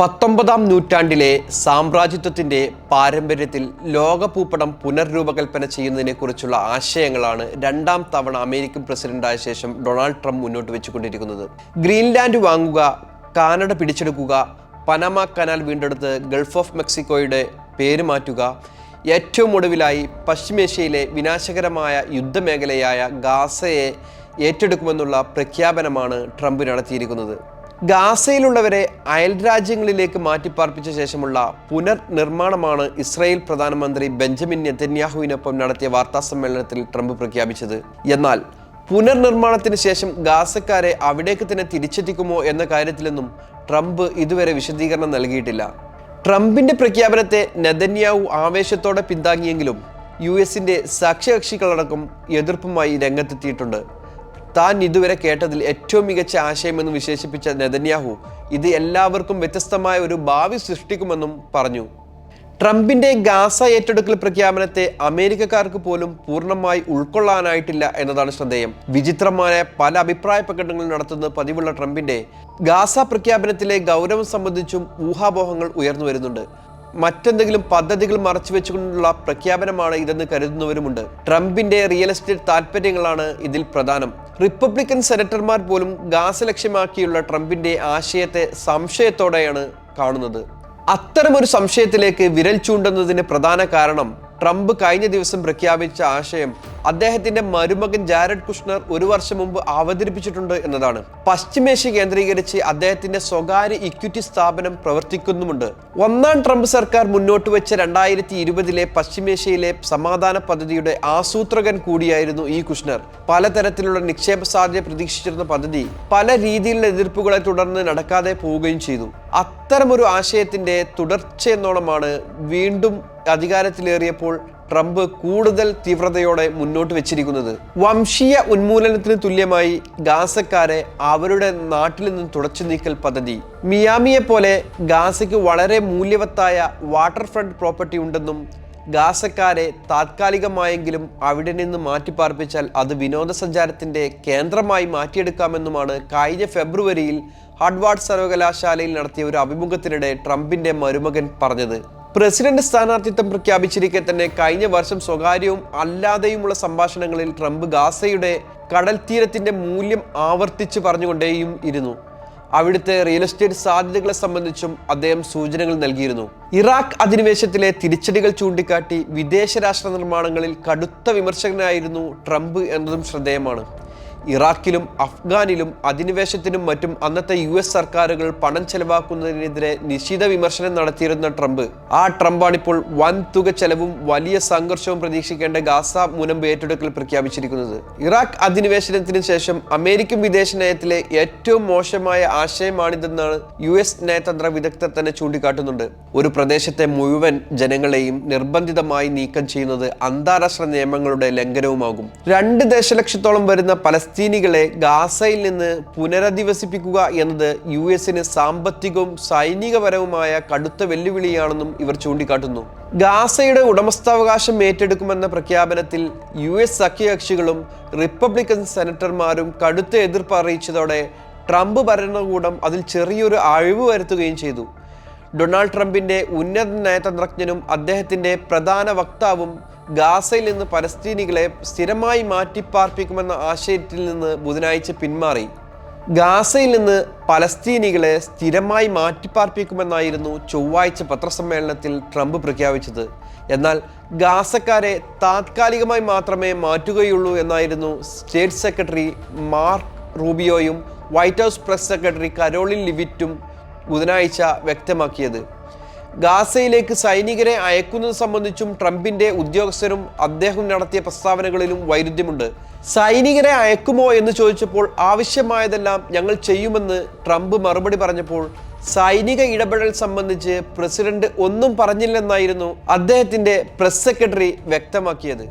പത്തൊമ്പതാം നൂറ്റാണ്ടിലെ സാമ്രാജ്യത്വത്തിന്റെ പാരമ്പര്യത്തിൽ ലോകഭൂപടം പുനർരൂപകൽപ്പന ചെയ്യുന്നതിനെക്കുറിച്ചുള്ള ആശയങ്ങളാണ് രണ്ടാം തവണ അമേരിക്കൻ പ്രസിഡന്റായ ശേഷം ഡൊണാൾഡ് ട്രംപ് മുന്നോട്ട് വെച്ചുകൊണ്ടിരിക്കുന്നത്. ഗ്രീൻലാൻഡ് വാങ്ങുക കാനഡ പിടിച്ചെടുക്കുക പനമ കനാൽ വീണ്ടെടുത്ത് ഗൾഫ് ഓഫ് മെക്സിക്കോയുടെ പേര് മാറ്റുക ഏറ്റവും ഒടുവിലായി പശ്ചിമേഷ്യയിലെ വിനാശകരമായ യുദ്ധമേഖലയായ ഗാസയെ ഏറ്റെടുക്കുമെന്നുള്ള പ്രഖ്യാപനമാണ് ട്രംപ് നടത്തിയിരിക്കുന്നത്. ഗാസയിലുള്ളവരെ അയൽ അയൽരാജ്യങ്ങളിലേക്ക് മാറ്റിപ്പാർപ്പിച്ച ശേഷമുള്ള പുനർനിർമ്മാണമാണ് ഇസ്രായേൽ പ്രധാനമന്ത്രി ബെഞ്ചമിൻ നെതന്യാഹുവിനൊപ്പം നടത്തിയ വാർത്താ സമ്മേളനത്തിൽ ട്രംപ് പ്രഖ്യാപിച്ചത്. എന്നാൽ പുനർനിർമ്മാണത്തിന് ശേഷം ഗാസക്കാരെ അവിടേക്ക് തന്നെ തിരിച്ചെത്തിക്കുമോ എന്ന കാര്യത്തിലൊന്നും ട്രംപ് ഇതുവരെ വിശദീകരണം നൽകിയിട്ടില്ല. ട്രംപിന്റെ പ്രഖ്യാപനത്തെ നെതന്യാഹു ആവേശത്തോടെ പിന്താങ്ങിയെങ്കിലും യു എസിന്റെ സഖ്യകക്ഷികളടക്കം എതിർപ്പുമായി രംഗത്തെത്തിയിട്ടുണ്ട്. താൻ ഇതുവരെ കേട്ടതിൽ ഏറ്റവും മികച്ച ആശയമെന്ന് വിശേഷിപ്പിച്ച നെതന്യാഹു ഇത് എല്ലാവർക്കും വ്യത്യസ്തമായ ഒരു ഭാവി സൃഷ്ടിക്കുമെന്നും പറഞ്ഞു. ട്രംപിന്റെ ഗാസ ഏറ്റെടുക്കൽ പ്രഖ്യാപനത്തെ അമേരിക്കക്കാർക്ക് പോലും പൂർണമായി ഉൾക്കൊള്ളാനായിട്ടില്ല എന്നതാണ് ശ്രദ്ധേയം. വിചിത്രമായ പല അഭിപ്രായ പ്രകടനങ്ങൾ നടത്തുന്ന പതിവുള്ള ട്രംപിന്റെ ഗാസ പ്രഖ്യാപനത്തിലെ ഗൗരവം സംബന്ധിച്ചും ഊഹാപോഹങ്ങൾ ഉയർന്നു വരുന്നുണ്ട്. മറ്റെന്തെങ്കിലും പദ്ധതികൾ മറച്ചുവെച്ചുകൊണ്ടുള്ള പ്രഖ്യാപനമാണ് ഇതെന്ന് കരുതുന്നവരുമുണ്ട്. ട്രംപിന്റെ റിയൽ എസ്റ്റേറ്റ് താല്പര്യങ്ങളാണ് ഇതിൽ പ്രധാനം. റിപ്പബ്ലിക്കൻ സെനറ്റർമാർ പോലും ഗാസ ലക്ഷ്യമാക്കിയുള്ള ട്രംപിന്റെ ആശയത്തെ സംശയത്തോടെയാണ് കാണുന്നത്. അത്തരമൊരു സംശയത്തിലേക്ക് വിരൽ ചൂണ്ടുന്നതിന് പ്രധാന കാരണം ട്രംപ് കഴിഞ്ഞ ദിവസം പ്രഖ്യാപിച്ച ആശയം അദ്ദേഹത്തിന്റെ മരുമകൻ ജാരഡ് കുഷ്ണർ ഒരു വർഷം മുമ്പ് അവതരിപ്പിച്ചിട്ടുണ്ട് എന്നതാണ്. പശ്ചിമേഷ്യ കേന്ദ്രീകരിച്ച് അദ്ദേഹത്തിന്റെ സ്വകാര്യ ഇക്വിറ്റി സ്ഥാപനം പ്രവർത്തിക്കുന്നുമുണ്ട്. ഒന്നാം ട്രംപ് സർക്കാർ മുന്നോട്ട് വെച്ച രണ്ടായിരത്തി ഇരുപതിലെ പശ്ചിമേഷ്യയിലെ സമാധാന പദ്ധതിയുടെ ആസൂത്രകൻ കൂടിയായിരുന്നു ഈ കുഷ്ണർ. പലതരത്തിലുള്ള നിക്ഷേപ സാധ്യത പ്രതീക്ഷിച്ചിരുന്ന പദ്ധതി പല രീതിയിലുള്ള എതിർപ്പുകളെ തുടർന്ന് നടക്കാതെ പോവുകയും ചെയ്തു. അത്തരമൊരു ആശയത്തിന്റെ തുടർച്ചയെന്നോണമാണ് വീണ്ടും അധികാരത്തിലേറിയപ്പോൾ ട്രംപ് കൂടുതൽ തീവ്രതയോടെ മുന്നോട്ട് വെച്ചിരിക്കുന്നത്. വംശീയ ഉന്മൂലനത്തിന് തുല്യമായി ഗാസക്കാരെ അവരുടെ നാട്ടിൽ നിന്ന് തുടച്ചു നീക്കൽ പദ്ധതി. മിയാമിയെ പോലെ ഗാസയ്ക്ക് വളരെ മൂല്യവത്തായ വാട്ടർ ഫ്രണ്ട് പ്രോപ്പർട്ടി ഉണ്ടെന്നും ഗാസക്കാരെ താത്കാലികമായെങ്കിലും അവിടെ നിന്ന് മാറ്റിപ്പാർപ്പിച്ചാൽ അത് വിനോദസഞ്ചാരത്തിന്റെ കേന്ദ്രമായി മാറ്റിയെടുക്കാമെന്നുമാണ് കഴിഞ്ഞ ഫെബ്രുവരിയിൽ ഹാർഡ്വാർഡ് സർവകലാശാലയിൽ നടത്തിയ ഒരു അഭിമുഖത്തിനിടെ ട്രംപിന്റെ മരുമകൻ പറഞ്ഞത്. പ്രസിഡന്റ് സ്ഥാനാർത്ഥിത്വം പ്രഖ്യാപിച്ചിരിക്കെ തന്നെ കഴിഞ്ഞ വർഷം സ്വകാര്യവും അല്ലാതെയുമുള്ള സംഭാഷണങ്ങളിൽ ട്രംപ് ഗാസയുടെ കടൽ തീരത്തിന്റെ മൂല്യം ആവർത്തിച്ച് പറഞ്ഞുകൊണ്ടേയും ഇരുന്നു. അവിടുത്തെ റിയൽ എസ്റ്റേറ്റ് സാധ്യതകളെ സംബന്ധിച്ചും അദ്ദേഹം സൂചനകൾ നൽകിയിരുന്നു. ഇറാഖ് അധിനിവേശത്തിലെ തിരിച്ചടികൾ ചൂണ്ടിക്കാട്ടി വിദേശ രാഷ്ട്ര നിർമ്മാണങ്ങളിൽ കടുത്ത വിമർശകനായിരുന്നു ട്രംപ് എന്നതും ശ്രദ്ധേയമാണ്. ഇറാഖിലും അഫ്ഗാനിലും അധിനിവേശത്തിനും മറ്റും അന്നത്തെ യു എസ് സർക്കാരുകൾ പണം ചെലവാക്കുന്നതിനെതിരെ നിശിത വിമർശനം നടത്തിയിരുന്ന ട്രംപ്. ആ ട്രംപാണിപ്പോൾ വൻ തുക ചെലവും വലിയ സംഘർഷവും പ്രതീക്ഷിക്കേണ്ട ഗാസ മുനമ്പ് ഏറ്റെടുക്കൽ പ്രഖ്യാപിച്ചിരിക്കുന്നത്. ഇറാഖ് അധിനിവേശനത്തിന് ശേഷം അമേരിക്കൻ വിദേശ നയത്തിലെ ഏറ്റവും മോശമായ ആശയമാണിതെന്നാണ് യു എസ് നയതന്ത്ര വിദഗ്ധർ തന്നെ ചൂണ്ടിക്കാട്ടുന്നുണ്ട്. ഒരു പ്രദേശത്തെ മുഴുവൻ ജനങ്ങളെയും നിർബന്ധിതമായി നീക്കം ചെയ്യുന്നത് അന്താരാഷ്ട്ര നിയമങ്ങളുടെ ലംഘനവുമാകും. രണ്ട് ദശലക്ഷത്തോളം വരുന്ന പലസ്തീനികളെ ഗാസയിൽ നിന്ന് പുനരധിവസിപ്പിക്കുക എന്നത് യു എസിന് സാമ്പത്തികവും സൈനികപരവുമായ കടുത്ത വെല്ലുവിളിയാണെന്നും ഇവർ ചൂണ്ടിക്കാട്ടുന്നു. ഗാസയുടെ ഉടമസ്ഥാവകാശം ഏറ്റെടുക്കുമെന്ന പ്രഖ്യാപനത്തിൽ യു എസ് സഖ്യകക്ഷികളും റിപ്പബ്ലിക്കൻ സെനറ്റർമാരും കടുത്ത എതിർപ്പ് അറിയിച്ചതോടെ ട്രംപ് ഭരണകൂടം അതിൽ ചെറിയൊരു അഴിവ് വരുത്തുകയും ചെയ്തു. ഡൊണാൾഡ് ട്രംപിന്റെ ഉന്നത നയതന്ത്രജ്ഞനും അദ്ദേഹത്തിന്റെ പ്രധാന വക്താവും ഗാസയിൽ നിന്ന് പലസ്തീനികളെ സ്ഥിരമായി മാറ്റിപ്പാർപ്പിക്കുമെന്ന ആശയത്തിൽ നിന്ന് ബുധനാഴ്ച പിന്മാറി. ഗാസയിൽ നിന്ന് പലസ്തീനികളെ സ്ഥിരമായി മാറ്റിപ്പാർപ്പിക്കുമെന്നായിരുന്നു ചൊവ്വാഴ്ച പത്രസമ്മേളനത്തിൽ ട്രംപ് പ്രഖ്യാപിച്ചത്. എന്നാൽ ഗാസക്കാരെ താത്കാലികമായി മാത്രമേ മാറ്റുകയുള്ളൂ എന്നായിരുന്നു state secretary mark റൂബിയോയും White House press secretary Karoline ലിവിറ്റും ബുധനാഴ്ച വ്യക്തമാക്കിയത്. ഗാസയിലേക്ക് സൈനികരെ അയക്കുന്നത് സംബന്ധിച്ചും ട്രംപിന്റെ ഉദ്യോഗസ്ഥരും അദ്ദേഹം നടത്തിയ പ്രസ്താവനകളിലും വൈരുദ്ധ്യമുണ്ട്. സൈനികരെ അയക്കുമോ എന്ന് ചോദിച്ചപ്പോൾ ആവശ്യമായതെല്ലാം ഞങ്ങൾ ചെയ്യുമെന്ന് ട്രംപ് മറുപടി പറഞ്ഞപ്പോൾ സൈനിക ഇടപെടൽ സംബന്ധിച്ച് പ്രസിഡന്റ് ഒന്നും പറഞ്ഞില്ലെന്നായിരുന്നു അദ്ദേഹത്തിന്റെ പ്രസ് സെക്രട്ടറി വ്യക്തമാക്കിയത്.